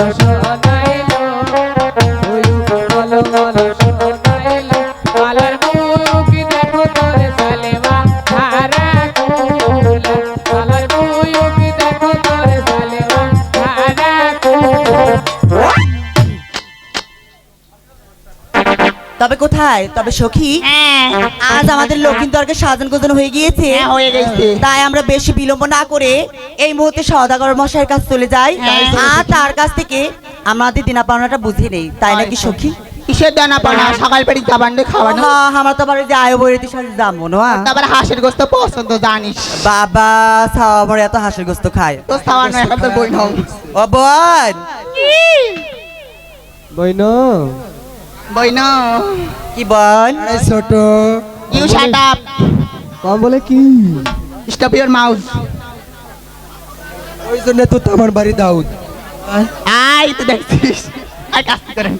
Sasha. তবে তবে সখী হ্যাঁ। আজ আমাদের লক্ষ্মী দরকে সাজন গোজন হয়ে গিয়েছে। হ্যাঁ, হয়ে গেছে। তাই আমরা বেশি বিলম্ব না করে এই মুহূর্তে সদাগর মশাইয়ের কাছে চলে যাই। হ্যাঁ। আর তার কাছ থেকে আমাদের দিনা পাওনাটা বুঝে নেই। তাই নাকি সখী? কিসের দানা পানা সকাল পেড়ি খাবার খাওয়ানো। আমার তো আবার আয় বইয়ের সাথে যাব না তারপর হাঁসের গোস্ত পছন্দ জানিস। বাবা এত হাঁসের গোস্ত খায়। তো এখন বই ও বই নাও। কি বল? ছোট। ইউ শাট আপ কম বলে কি? স্টপ ইওর মাউথ ওই জন্য তো আমার বাড়ি দাউদ। আই তো দেখছিস। আর কাজ করেন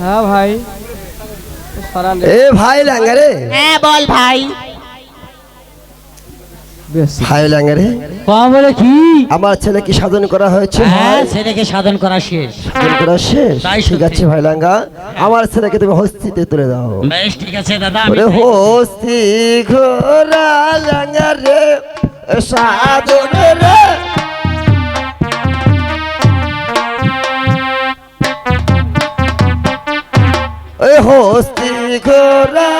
হ্যাঁ ভাই। সরান এ ভাই ল্যাঙ্গারে হ্যাঁ বল ভাই। ভাই ল্যাঙ্গারে কম বলে কি? আমার ছেলে কি সাধন করা হয়েছে হ্যাঁ ছেলেকে সাধন করা শেষ। সাধন করা শেষ? তাই ঠিক আছে ভাই ল্যাঙ্গা আমার ছেলেকে তুমি হস্তিতে তুলে দাও। বেশ ঠিক আছে দাদা আমি হস্তি ঘোরা ল্যাঙ্গারে সাধন রে ওই হস্তি ঘোরা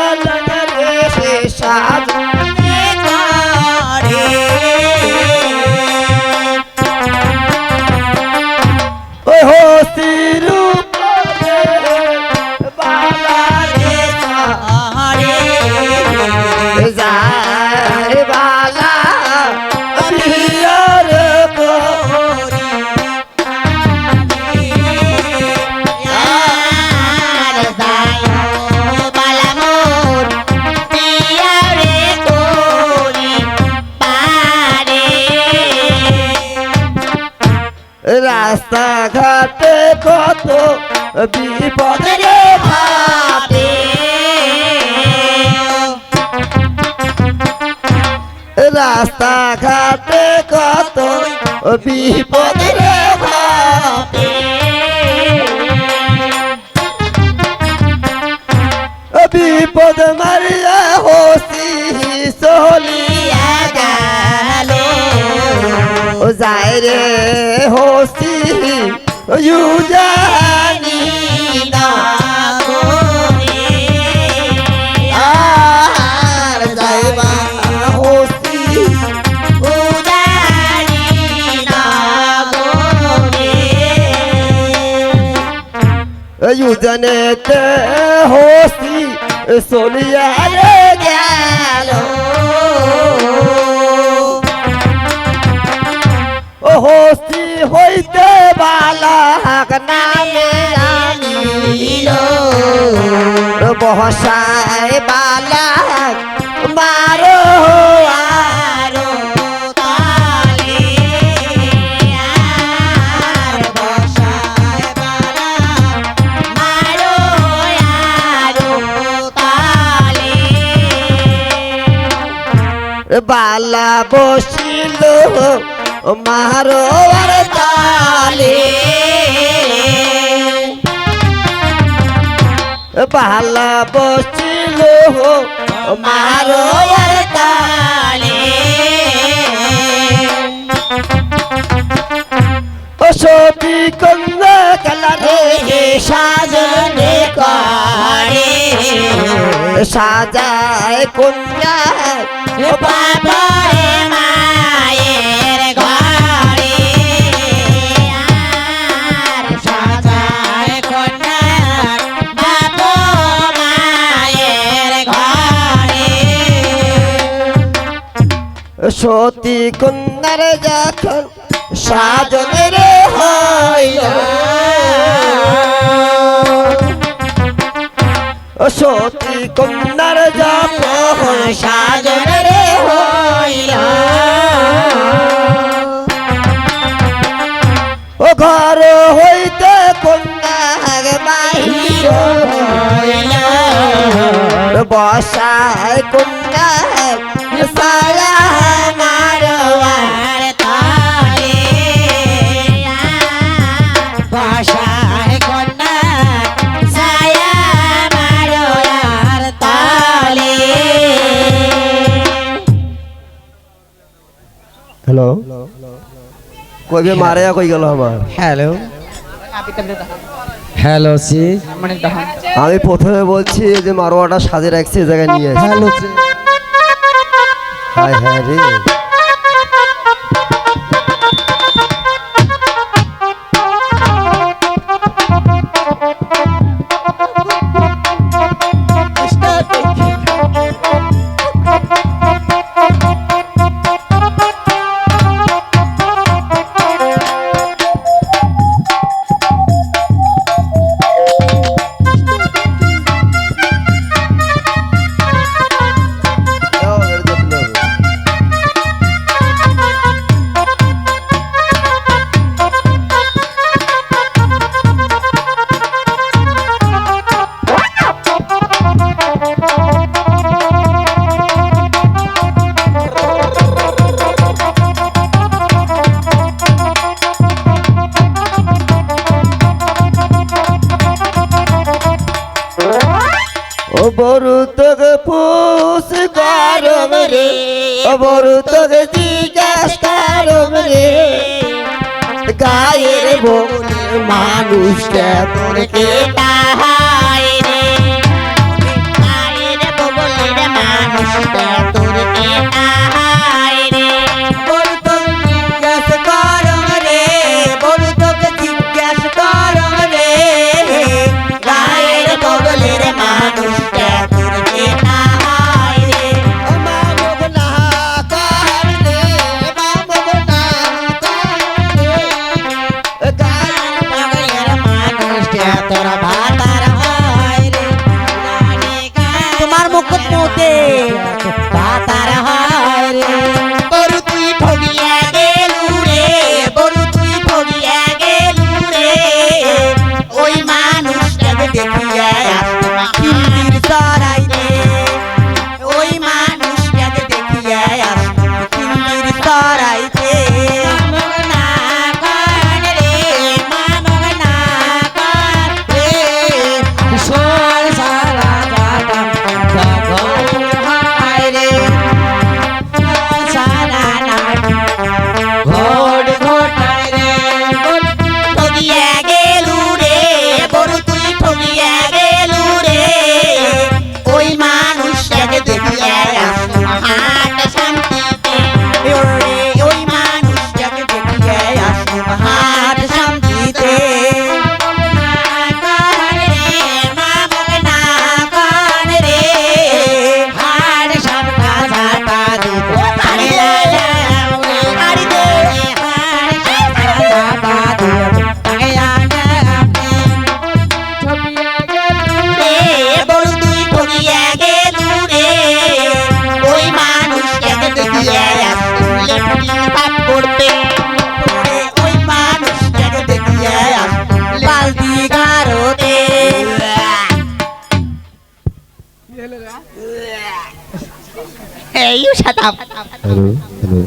রাস্তা ঘাটে কত বিপদ রে ভাবে রাস্তা ঘাটে কত বিপদ রে ভাবে বিপদ মারিয়া হসি চলিয়া গেল। যায় রে। ইউজানি না আর যাইবা হসি ইউজানেতে হস্তি হইতে বালাক নামে আনিল বহসায় বালাক মারো বালা বসিল মারো তালে। মারো তালে। ও সতী কন্যা কালা রে সাজনে করে সাজায় কন্যা বাবারে মায়ের সতী কন্যার যখন সাজনের ও সতী কন্যার যখন সাজনের ও ঘর হইতে কন্যা বাহির বসায় কন্যা হ্যালো কইবে মারে কই গেল আমার হ্যালো হ্যালো সি আমি প্রথমে বলছি যে মারোয়াটা সাজে রাখছি জায়গায় নিয়ে হ্যালো হাই হ্যাঁ রে। ও তোর জিজ্ঞাস করম রে। গায়ের বনে মানুষটা তোর কে তাহাই রে? গায়ের মানুষটা তোর কে তোমার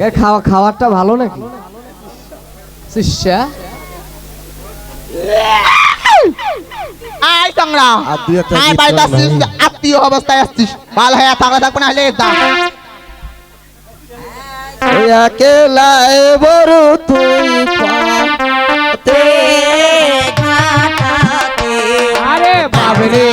এর খাওয়া ভালো নাকি? আত্মীয় অবস্থায় আসছিস। ভালো আরে বাবরে